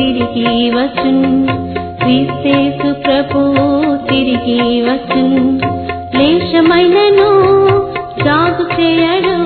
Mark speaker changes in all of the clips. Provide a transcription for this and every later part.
Speaker 1: తిరిగి వచ్చున్ క్రీస్తేసు ప్రభు తిరిగి వచ్చున్ క్లేశమైనను సాగు చేయడు.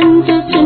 Speaker 1: and just